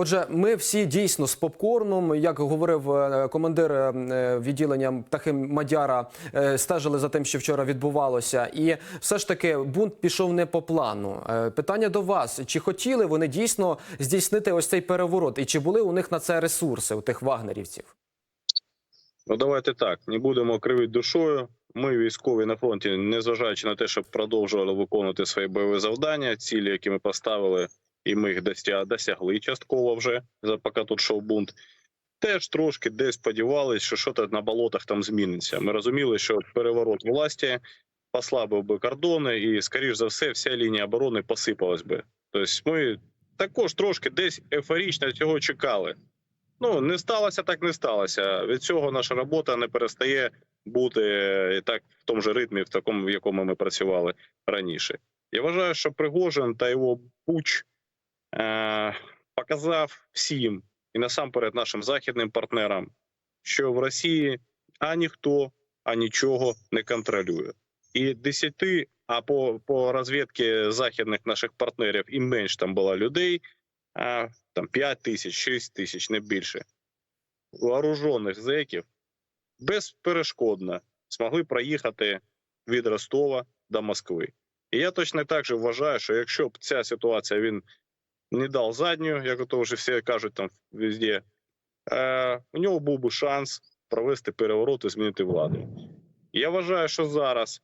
Отже, ми всі дійсно з попкорном, як говорив е, командир е, відділення птахи Мадяра, е, стежили за тим, що вчора відбувалося, і все ж таки бунт пішов не по плану. Питання до вас: чи хотіли вони дійсно здійснити ось цей переворот, і чи були у них на це ресурси у тих вагнерівців? Ну давайте так, не будемо кривити душою. Ми військові на фронті, незважаючи на те, щоб продовжували виконувати свої бойові завдання, цілі, які ми поставили, і ми їх досяг- досягли частково вже поки тут шов бунт. Теж трошки десь сподівалися, що щось на болотах там зміниться. Ми розуміли, що переворот власті послабив би кордони, і, скоріш за все, вся лінія оборони посипалась би. Тобто, ми також трошки десь ейфорично цього чекали. Ну не сталося, так не сталося. Від цього наша робота не перестає бути так в тому ж ритмі, в такому, в якому ми працювали раніше. Я вважаю, що Пригожин та його пуч е- показав всім і насамперед нашим західним партнерам, що в Росії а ніхто, а нічого не контролює. І десяти, а по, по розвідці західних наших партнерів і менш там було людей, а, там 5 тисяч, 6 тисяч, не більше. Вооружених зеків безперешкодно змогли проїхати від Ростова до Москви. І я точно так же вважаю, що якщо б ця ситуація він не дав задню, як то вже всі кажуть там везде, е, у нього був би шанс провести переворот і змінити владу. Я вважаю, що зараз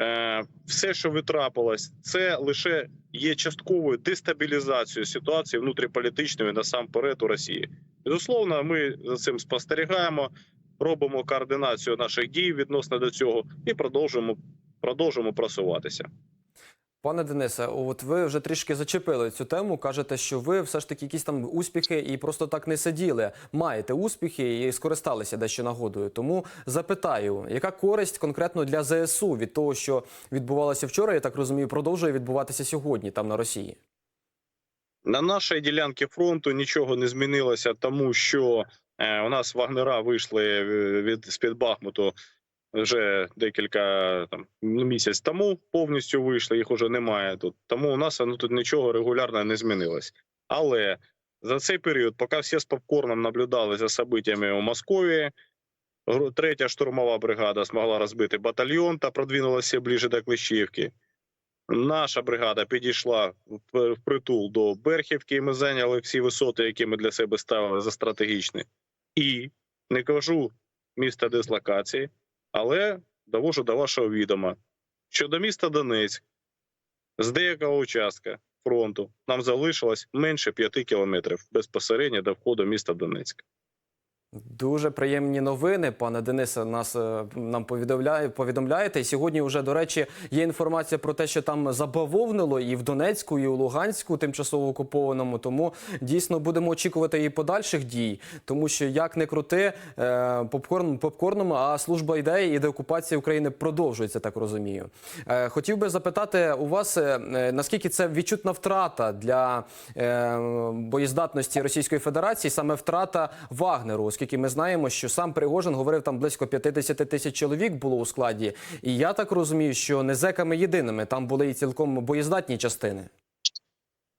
е, все, що витрапилось, це лише є частковою дестабілізацією ситуації внутріполітичної насамперед у Росії. Безусловно, ми за цим спостерігаємо, робимо координацію наших дій відносно до цього і продовжуємо, продовжуємо просуватися. Пане Денисе, от ви вже трішки зачепили цю тему. Кажете, що ви все ж таки якісь там успіхи і просто так не сиділи. Маєте успіхи і скористалися дещо нагодою. Тому запитаю, яка користь конкретно для ЗСУ від того, що відбувалося вчора, я так розумію, продовжує відбуватися сьогодні там на Росії? На нашій ділянці фронту нічого не змінилося, тому що е, у нас вагнера вийшли е, від з-під Бахмуту вже декілька там ну, місяць тому. Повністю вийшли, їх уже немає тут. Тому у нас ну, тут нічого регулярно не змінилось. Але за цей період, поки всі з попкорном наблюдали за событиями у Москві, третя штурмова бригада змогла розбити батальйон та продвинулася ближче до Клещівки. Наша бригада підійшла в притул до Берхівки. і Ми зайняли всі висоти, які ми для себе ставили за стратегічні. І не кажу міста дислокації, але довожу до вашого відома, що до міста Донецьк з деякого участка фронту нам залишилось менше 5 кілометрів безпосередньо до входу міста Донецьк. Дуже приємні новини, пане Денисе. Нас е, нам повідомляє, повідомляєте. І сьогодні вже до речі є інформація про те, що там забавовнило і в Донецьку, і у Луганську, тимчасово окупованому. Тому дійсно будемо очікувати і подальших дій, тому що як не крути е, попкорн попкорном, а служба ідеї і деокупація України продовжується, так розумію. Е, хотів би запитати у вас, наскільки це відчутна втрата для боєздатності Російської Федерації, саме втрата Вагнеру, оскільки ми знаємо, що сам Пригожин говорив, там близько 50 тисяч чоловік було у складі. І я так розумію, що не зеками єдиними, там були і цілком боєздатні частини.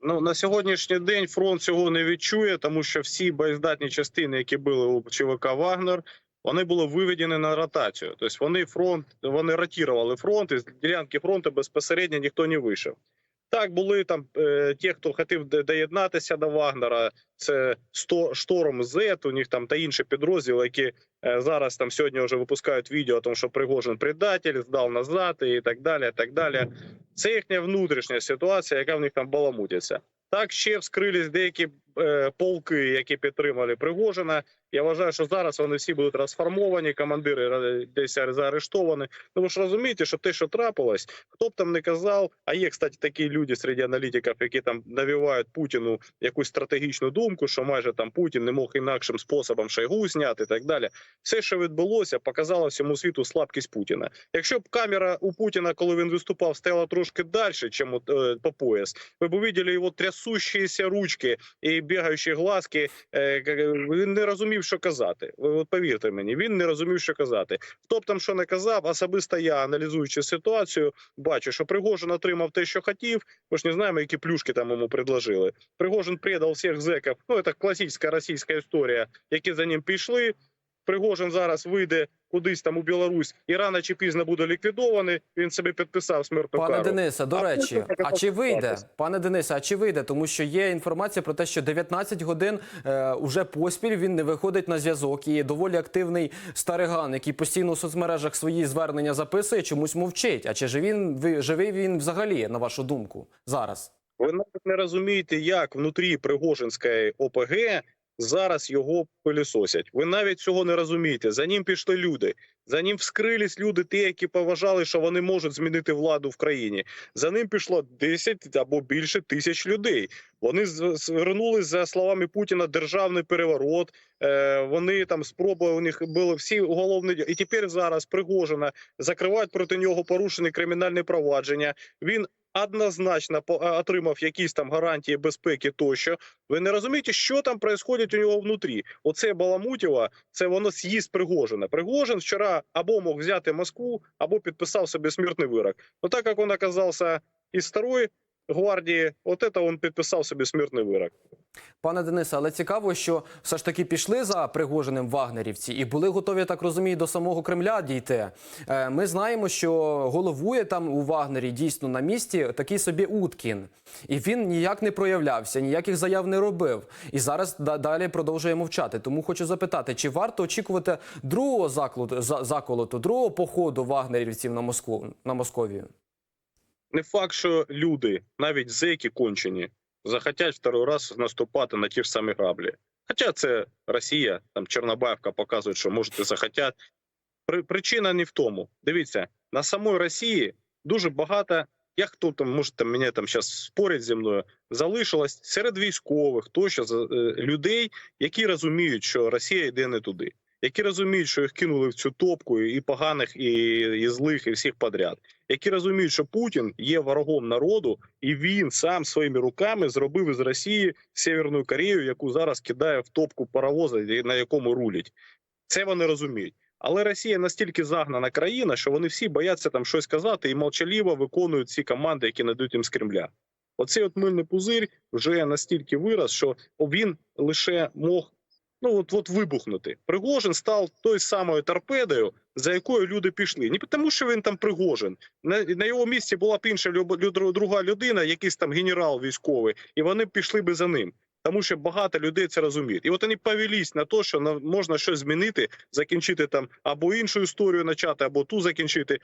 Ну на сьогоднішній день фронт цього не відчує, тому що всі боєздатні частини, які були у ЧВК Вагнер, вони були виведені на ротацію. Тобто вони фронт, вони ротували фронт, і з ділянки фронту безпосередньо ніхто не вийшов. Так, були там е, ті, хто хотів доєднатися до Вагнера. Це шторм Z, у них там та інші підрозділи, які е, зараз там сьогодні вже випускають відео, тому що Пригожин предатель, здав назад і так далі. так далі. Це їхня внутрішня ситуація, яка в них там баламутиться. Так ще вскрились деякі е, полки, які підтримали Пригожина. Я вважаю, що зараз вони всі будуть розформовані, командири десь заарештовані. Ну ви ж розумієте, що те, що трапилось, хто б там не казав, а є, кстати, такі люди серед аналітиків, які там навівають Путіну якусь стратегічну думку, що майже там Путін не мог інакшим способом Шойгу зняти і так далі. Все, що відбулося, показало всьому світу слабкість Путіна. Якщо б камера у Путіна, коли він виступав, стояла трошки далі, ніж е, по пояс, ви б увидели його трясущіся ручки і бігаючі глазки. Е, Він не розумів, що казати. Ви от повірте мені, він не розумів, що казати. Хто б там що не казав, особисто я, аналізуючи ситуацію, бачу, що Пригожин отримав те, що хотів. Ми ж не знаємо, які плюшки там йому предложили. Пригожин предав всіх зеків. Ну, це класична російська історія, які за ним пішли. Пригожин зараз вийде кудись там у Білорусь і рано чи пізно буде ліквідований. Він собі підписав смертну Пане кару. Денисе, до А речі, а чи вийде, пане Денисе, а чи вийде? Тому що є інформація про те, що 19 годин е, уже поспіль він не виходить на зв'язок. І доволі активний стариган, який постійно у соцмережах свої звернення записує, чомусь мовчить. А чи живий він, ви- живий він взагалі, на вашу думку, зараз? Ви навіть не розумієте, як внутрі Пригожинської ОПГ зараз його пилісосять. Ви навіть цього не розумієте. За ним пішли люди. За ним вскрились люди, ті, які поважали, що вони можуть змінити владу в країні. За ним пішло 10 або більше тисяч людей. Вони з- звернулись за словами Путіна державний переворот. Е, вони там спроби у них були всі уголовні діла. і тепер зараз Пригожина закривають проти нього порушені кримінальні провадження. Він однозначно отримав якісь там гарантії безпеки тощо. Ви не розумієте, що там відбувається у нього внутрі? Оце Баламутєва, це воно з'їсть Пригожина. Пригожин вчора або мог взяти Москву, або підписав собі смертний вирок. Ну так як він оказався із старої гвардії, от це він підписав собі смертний вирок. Пане Денисе, але цікаво, що все ж таки пішли за Пригожиним вагнерівці і були готові, так розумію, до самого Кремля дійти. Е, Ми знаємо, що головує там у Вагнері дійсно на місці такий собі Уткін, і він ніяк не проявлявся, ніяких заяв не робив. І зараз далі продовжує мовчати. Тому хочу запитати, чи варто очікувати другого заколоту, заколоту, другого походу вагнерівців на Москву на Московію? Не факт, що люди, навіть зеки кончені, захотять второй раз наступати на ті ж самі граблі. Хоча це Росія, там Чорнобаївка показує, що можете захотять. Причина не в тому. Дивіться, на самої Росії дуже багато. Як хто там може там мене там зараз спорять зі мною, залишилось серед військових, тощо е, людей, які розуміють, що Росія йде не туди, які розуміють, що їх кинули в цю топку і поганих, і, і злих, і всіх подряд які розуміють, що Путін є ворогом народу, і він сам своїми руками зробив із Росії Северну Корею, яку зараз кидає в топку паровоза, на якому рулять. Це вони розуміють. Але Росія настільки загнана країна, що вони всі бояться там щось казати і мовчаливо виконують ці команди, які надають їм з Кремля. Оцей от мильний пузир вже настільки вираз, що він лише мог ну от от вибухнути. Пригожин став той самою торпедою, за якою люди пішли. Не тому, що він там Пригожин. На, на його місці була б інша друга людина, якийсь там генерал військовий, і вони пішли би за ним. Тому що багато людей це розуміють. І от вони повелись на те, що на- можна щось змінити, закінчити там або іншу історію почати, або ту закінчити.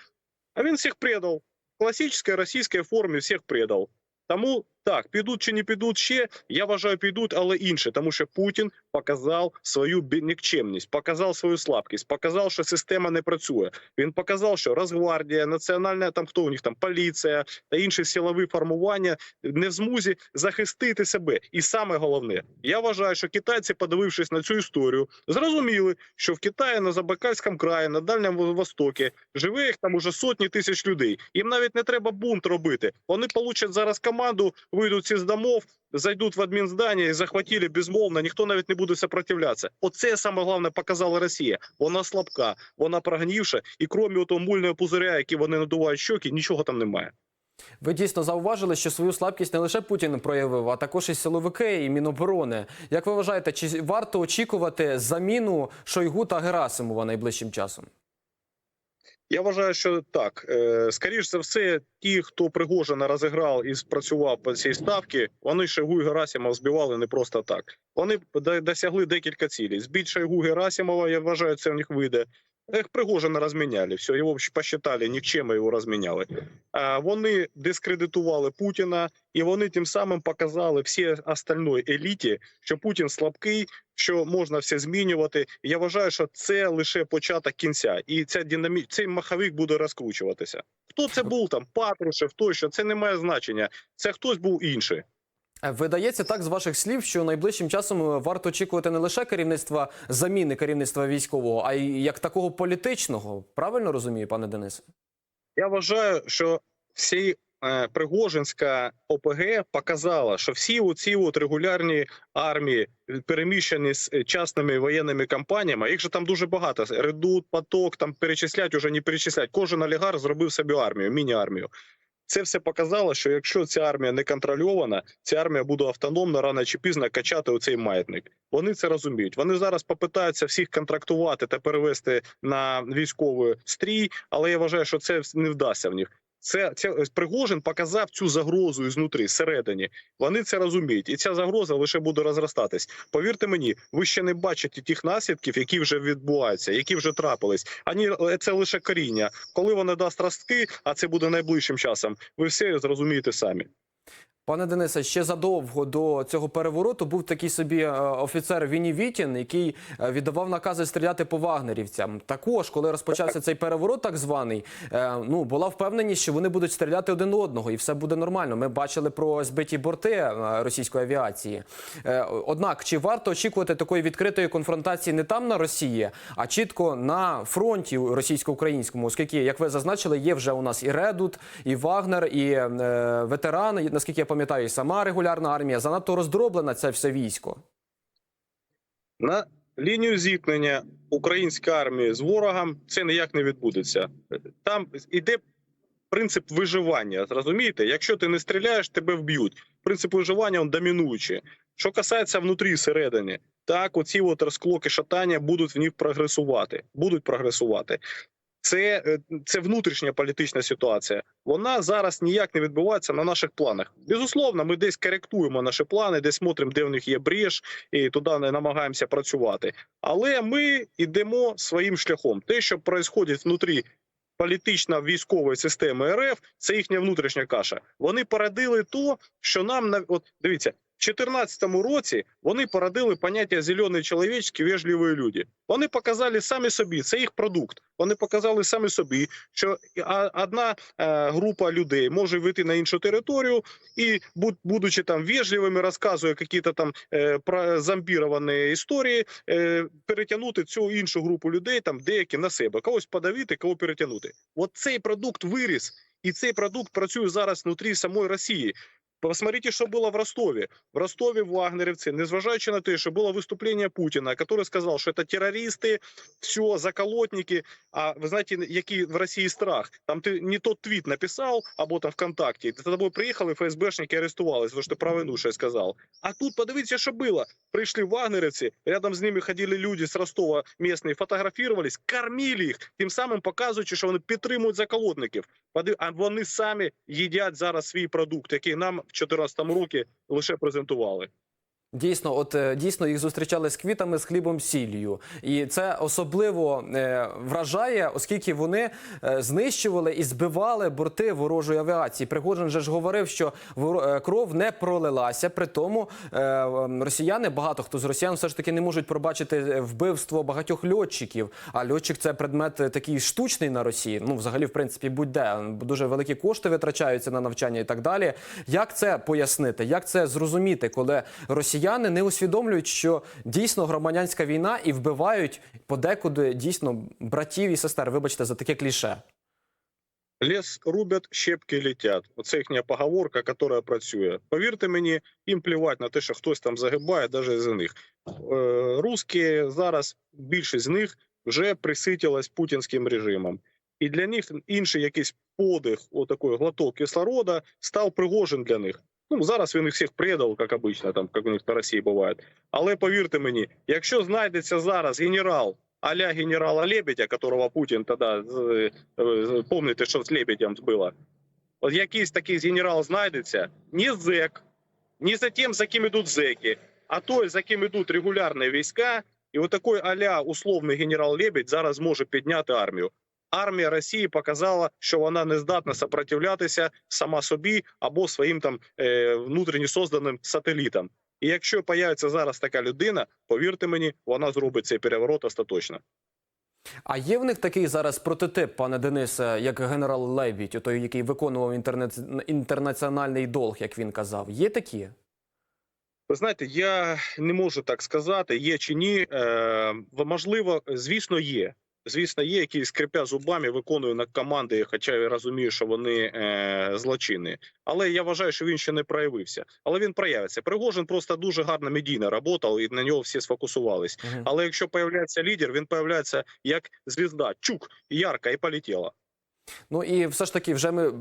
А він всіх предав. В класичній російській формі всіх предав. Тому так, підуть чи не підуть ще, я вважаю, підуть, але інше, тому що Путін показав свою нікчемність, показав свою слабкість, показав, що система не працює. Він показав, що Росгвардія, національна там хто у них там поліція та інші силові формування не в змозі захистити себе. І саме головне, я вважаю, що китайці, подивившись на цю історію, зрозуміли, що в Китаї на Забайкальському краї, на Дальньому Востокі живе їх там уже сотні тисяч людей. Їм навіть не треба бунт робити. Вони получать зараз команду, вийдуть із домов, зайдуть в адмінздання і захватили безмовно. Ніхто навіть не буде сопротивлятися. Оце саме головне показала Росія. Вона слабка, вона прогнівша, і крім того мульного пузиря, який вони надувають щоки, нічого там немає. Ви дійсно зауважили, що свою слабкість не лише Путін проявив, а також і силовики і Міноборони. Як ви вважаєте, чи варто очікувати заміну Шойгу та Герасимова найближчим часом? Я вважаю, що так. Е, Скоріш за все, ті, хто Пригожина розіграв і спрацював по цій ставці, вони Шойгу і Герасимова збивали не просто так. Вони досягли декілька цілей. Збіть Шойгу Герасимова, я вважаю, це в них вийде. Ех, Пригожина розміняли, все, його посчитали, нікчемо його розміняли. А вони дискредитували Путіна, і вони тим самим показали всій остальної еліті, що Путін слабкий, що можна все змінювати. Я вважаю, що це лише початок кінця, і ця динамі... цей маховик буде розкручуватися. Хто це був там? Патрушев, тощо, це не має значення. Це хтось був інший. Видається так з ваших слів, що найближчим часом е, варто очікувати не лише керівництва заміни керівництва військового, а й як такого політичного. Правильно розумію, пане Денисе? Я вважаю, що всі е, Пригожинська ОПГ показала, що всі оці от регулярні армії, переміщені з е, частними воєнними компаніями, їх же там дуже багато. Редут, поток, там перечислять, уже не перечислять. Кожен олігарх зробив собі армію, міні-армію. Це все показало, що якщо ця армія не контрольована, ця армія буде автономно рано чи пізно качати оцей маятник. Вони це розуміють. Вони зараз попитаються всіх контрактувати та перевести на військовий стрій, але я вважаю, що це не вдасться в них. Це, це Пригожин показав цю загрозу ізнутри, зсередині. Вони це розуміють, і ця загроза лише буде розростатись. Повірте мені, ви ще не бачите тих наслідків, які вже відбуваються, які вже трапились. Ані це лише коріння. Коли воно дасть ростки, а це буде найближчим часом. Ви все зрозумієте самі. Пане Денисе, ще задовго до цього перевороту був такий собі е, офіцер Віні Вітін, який е, віддавав накази стріляти по вагнерівцям. Також, коли розпочався цей переворот, так званий, е, ну була впевненість, що вони будуть стріляти один одного, і все буде нормально. Ми бачили про збиті борти російської авіації. Однак, чи варто очікувати такої відкритої конфронтації не там на Росії, а чітко на фронті російсько-українському, оскільки, як ви зазначили, є вже у нас і Редут, і Вагнер, і ветеран, і, наскільки я пам'ятаю, і сама регулярна армія занадто роздроблена це все військо. На лінію зіткнення української армії з ворогом це ніяк не відбудеться. Там іде принцип виживання. Зрозумієте, якщо ти не стріляєш, тебе вб'ють. Принцип виживання він домінуючий. Що касається внутрі всередині, так оці от розклоки шатання будуть в них прогресувати. Будуть прогресувати. Це, е, це внутрішня політична ситуація. Вона зараз ніяк не відбувається на наших планах. Безусловно, ми десь коректуємо наші плани, десь смотримо, де в них є брєш, і туди не намагаємося працювати. Але ми йдемо своїм шляхом. Те, що відбувається внутрі політично-військової системи РФ, це їхня внутрішня каша. Вони породили то, що нам на от дивіться. В 2014 році вони породили поняття зелені чоловічки, вежливі люди. Вони показали самі собі, це їх продукт. Вони показали самі собі, що одна е, група людей може вийти на іншу територію і, будучи там вежливими, розказує якісь там е, про зомбіровані історії, е, перетягнути цю іншу групу людей, там деякі на себе, когось подавити, кого перетягнути. От цей продукт виріс, і цей продукт працює зараз внутрі самої Росії. Посмотрите, що було в Ростові. В Ростові вагнерівці, незважаючи на те, що було виступлення Путіна, який сказав, що це терористи, все, заколотники. А ви знаєте, який в Росії страх? Там ти не тот твіт написав, або там ВКонтакті, за тобою приїхали ФСБшники, арестували, тому що ти правину що я сказав. А тут подивіться, що було. Прийшли вагнерівці, рядом з ними ходили люди з Ростова місні, фотографувались, кормили їх, тим самим показуючи, що вони підтримують заколотників. А вони самі їдять зараз свій продукт, який нам в 2014 році лише презентували. Дійсно, от е, дійсно їх зустрічали з квітами, з хлібом, сіллю. І це особливо е, вражає, оскільки вони е, знищували і збивали борти ворожої авіації. Пригожин же ж говорив, що е, кров не пролилася. При тому е, росіяни, багато хто з росіян, все ж таки не можуть пробачити е, вбивство багатьох льотчиків. А льотчик це предмет такий штучний на Росії. Ну, взагалі, в принципі, будь-де дуже великі кошти витрачаються на навчання і так далі. Як це пояснити? Як це зрозуміти, коли росіяни не усвідомлюють, що дійсно громадянська війна і вбивають подекуди дійсно братів і сестер? Вибачте за таке кліше. Лес рубять, щепки летять. Оце їхня поговорка, яка працює. Повірте мені, їм плівать на те, що хтось там загибає, навіть з них. Е, Русські зараз більшість з них вже приситилась путінським режимом. І для них інший якийсь подих, отакий глоток кислорода, став пригожин для них. Ну зараз він їх всіх предав, як обично, там як у них на Росії буває. Але повірте мені, якщо знайдеться зараз генерал, аля генерала Лебедя, которого Путін тоді з- е, помните, що з Лебедем було. От якийсь такий генерал знайдеться, не зек, не за тим, за ким ідуть зеки, а той, за ким ідуть регулярні війська, і от такий аля условний генерал Лебедь зараз може підняти армію. Армія Росії показала, що вона не здатна сопротивлятися сама собі або своїм там е, внутрішньо созданим сателітам. І якщо появиться зараз така людина, повірте мені, вона зробить цей переворот остаточно. А є в них такий зараз прототип, пане Денисе, як генерал Лебідь, той, який виконував інтернет... інтернаціональний долг, як він казав. Є такі? Ви знаєте, я не можу так сказати, є чи ні. Е, можливо, звісно, є. Звісно, є, які скрипя зубами, виконує на команди, хоча я розумію, що вони е, злочинні. Але я вважаю, що він ще не проявився. Але він проявиться. Пригожин просто дуже гарно медійно працював, і на нього всі сфокусувались. Мгм. Але якщо появляється лідер, він появляється як звізда, чук, ярка і полетіла. Ну і все ж таки, вже ми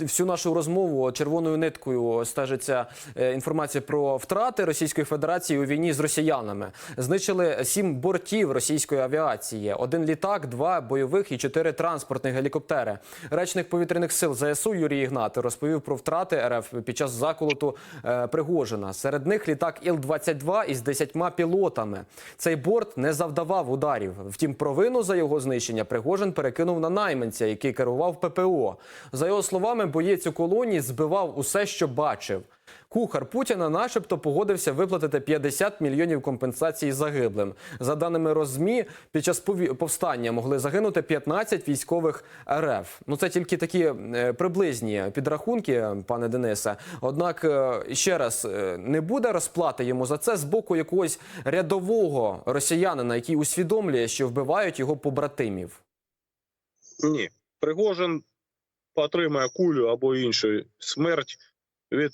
всю нашу розмову червоною ниткою стежиться е, інформація про втрати Російської Федерації у війні з росіянами. Знищили сім бортів російської авіації: один літак, два бойових і чотири транспортних гелікоптери. Речник повітряних сил ЗСУ Юрій Ігнат розповів про втрати РФ під час заколоту е, Пригожина. Серед них літак Іл-22 із десятьма пілотами. Цей борт не завдавав ударів. Втім, провину за його знищення Пригожин перекинув на найманця, який керував ППО. За його словами, боєць у колонії збивав усе, що бачив. Кухар Путіна, начебто, погодився виплатити 50 мільйонів компенсацій загиблим. За даними Розмі, під час повстання могли загинути 15 військових РФ. Ну це тільки такі е, приблизні підрахунки, пане Денисе. Однак е, ще раз е, не буде розплати йому за це з боку якогось рядового росіянина, який усвідомлює, що вбивають його побратимів. Ні, Пригожин отримає кулю або іншу смерть від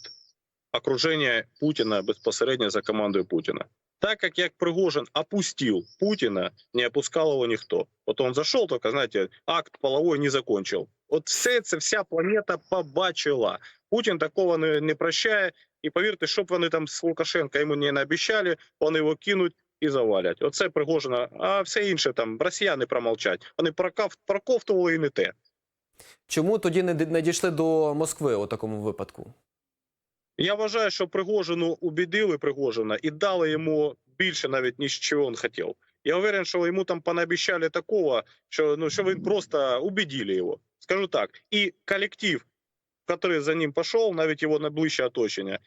окруження Путіна безпосередньо за командою Путіна. Так як як Пригожин опустил Путина, не опускал его никто. Вот он зашел, только, знаете, акт половой не закончил. От все це вся планета побачила. Путін такого не, не прощає. І повірте, щоб вони там з Лукашенка йому не наобіцяли, вони його кинуть і завалять. Оце Пригожина, а все інше там росіяни промовчать. Вони проковтували і не те. Чому тоді не д- не дійшли до Москви у такому випадку? Я вважаю, що Пригожину убідили Пригожина і дали йому більше навіть ніж чого він хотів. Я уверен, що йому там понаобіцяли такого, що ну що він просто убедили його. Скажу так. І колектив, який за ним пішов, навіть його найближче оточення,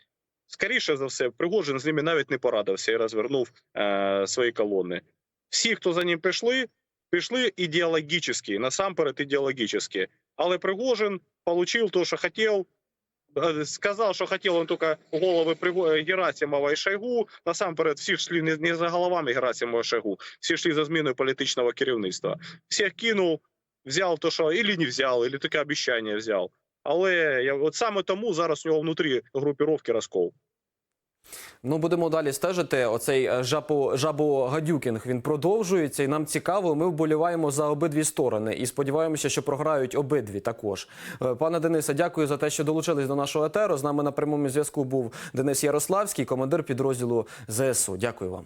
скоріше за все, Пригожин з ними навіть не порадився і розвернув е, свої колони. Всі, хто за ним пішли, пішли ідеологічно, насамперед ідеологічно. Але Пригожин отримав те, що хотів, Э, сказал, что хотел он только головы Приго- Герасимова и Шойгу. Насамперед, всі шли не, за головами Герасимова і Шойгу, всі шли за зміною політичного керівництва. Всіх кинув, взяв то, що или не взяв, или таке обіцяння взяв. Але от саме тому зараз у нього внутрі групіровки розкол. Ну, будемо далі стежити. Оцей е, жабо, жабо-гадюкінг він продовжується, і нам цікаво. Ми вболіваємо за обидві сторони і сподіваємося, що програють обидві також. Е, Пане Денисе, дякую за те, що долучились до нашого етеру. З нами на прямому зв'язку був Денис Ярославський, командир підрозділу ЗСУ. Дякую вам.